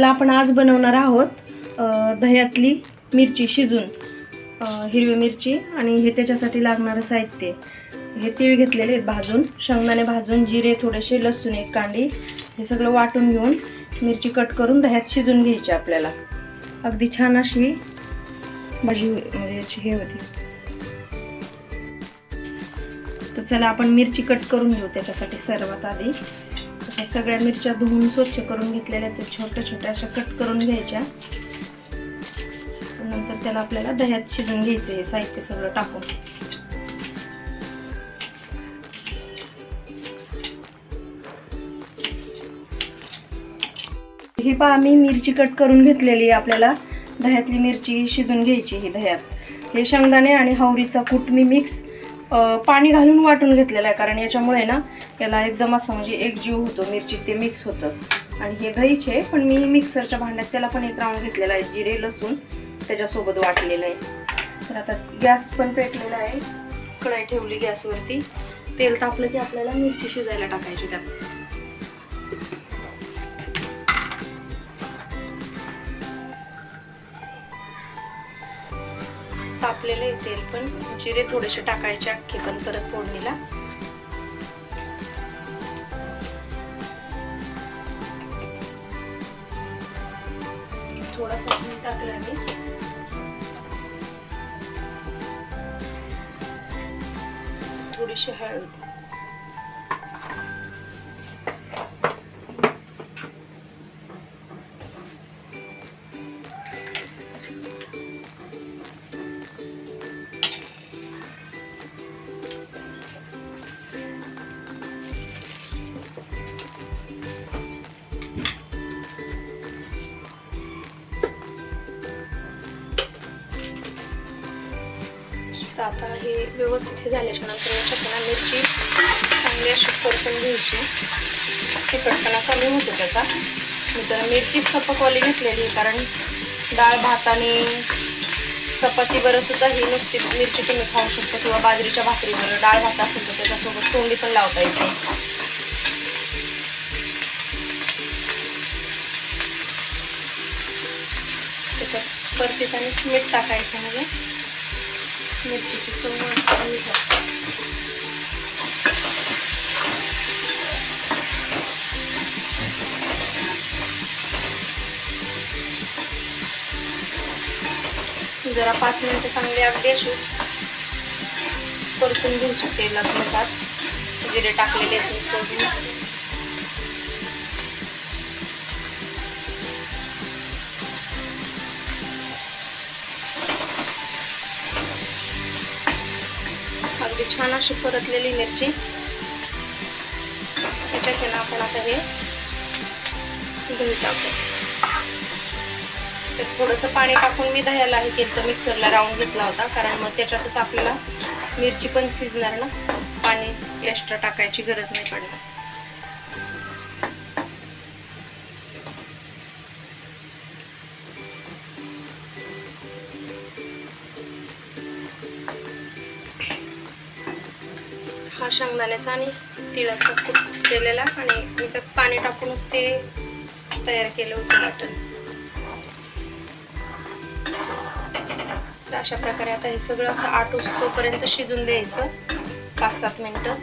तर आपण आज बनवणार आहोत दह्यातली मिरची शिजून हिरवी मिरची आणि हे त्याच्यासाठी लागणारं साहित्य. हे तीळ घेतलेले आहेत भाजून शेंगदाणे भाजून जिरे थोडेसे लसूण एक कांडी हे सगळं वाटून घेऊन मिरची कट करून दह्यात शिजून घ्यायची आपल्याला. अगदी छान अशी भाजी म्हणजे हे होती. तर चला आपण मिरची कट करून घेऊ त्याच्यासाठी सर्वात आधी. या सगळ्या मिरच्या धुवून स्वच्छ करून घेतलेल्या त्या छोट्या छोट्या अशा कट करून घ्यायच्या. नंतर त्याला आपल्याला दह्यात शिजून घ्यायचं हे साहित्य सगळं टाकून. ही पहा मी मिरची कट करून घेतलेली आहे. आपल्याला दह्यातली मिरची शिजून घ्यायची ही दह्यात. हे शेंगदाणे आणि हवरीचा कूट मी मिक्स पाणी घालून वाटून घेतलेलं आहे. कारण याच्यामुळे ना याला एकदम असं म्हणजे एक जीव होतो मिरची ते मिक्स होतं. आणि हे दहीचे पण मी मिक्सरच्या भांड्यात त्याला पण एक राऊंड घेतलेला आहे जिरे लसूण त्याच्यासोबत वाटलेलं आहे. तर आता गॅस पण पेटलेला आहे. कढाई ठेवली गॅसवरती. तेल तापलं की आपल्याला मिरची शिजायला टाकायची त्यात. तापलेलं आहे तेल पण. जिरे थोडेसे टाकायचे अख्खे पण परत फोडणीला. थोडासा घी टाकला मी. थोडीशी हळद. तर आता हे व्यवस्थित हे झाल्याच्यानंतर याच्यात मिरची चांगली अशी परतून घ्यायची. तिखटपणा कमी होतो त्याचा. मी तर मिरची सपकवाली घेतलेली आहे कारण डाळ भात आणि चपातीबरोबर सुद्धा ही नुसती मिरची तुम्ही खाऊ शकता किंवा बाजरीच्या भाकरीबरोबर डाळ भात असेल तर त्याच्यासोबत तोंडी पण लावता येते. त्याच्यात परतीत आणि मीठ टाकायचं म्हणजे मिरचीची चव चांगली जरा पाच मिनटं चांगली अगदी अशी परतून घेऊ तेलात मिठात जिरे टाकलेले आहेत अगदी छान अशी परतलेली मिरची. त्याच्यात आहे आपण आता हे धुवून टाकू. तर थोडंसं पाणी टाकून मी दह्याला हे केलं तर मिक्सरला राऊंड घेतला होता कारण मग त्याच्यातच आपल्याला मिरची पण शिजणार ना. पाणी एक्स्ट्रा टाकायची गरज नाही पडणार. हा शेंगदाण्याचा आणि तिळाचा कूट केलेला आणि मी त्यात पाणी टाकूनच ते तयार केलं होतं वाटण. तर अशा प्रकारे आता हे सगळं असं आठ तोपर्यंत शिजून द्यायचं. पाच सात मिनटं.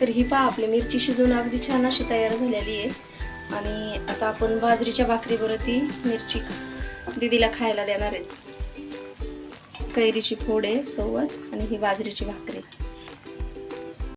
तर ही पहा आपली मिरची शिजून अगदी छान अशी तयार झालेली आहे. आणि आता आपण बाजरीच्या भाकरीवरती ती मिरची दीदीला खायला देणार आहेत कैरीची फोड आहे सोबत आणि ही बाजरीची भाकरी.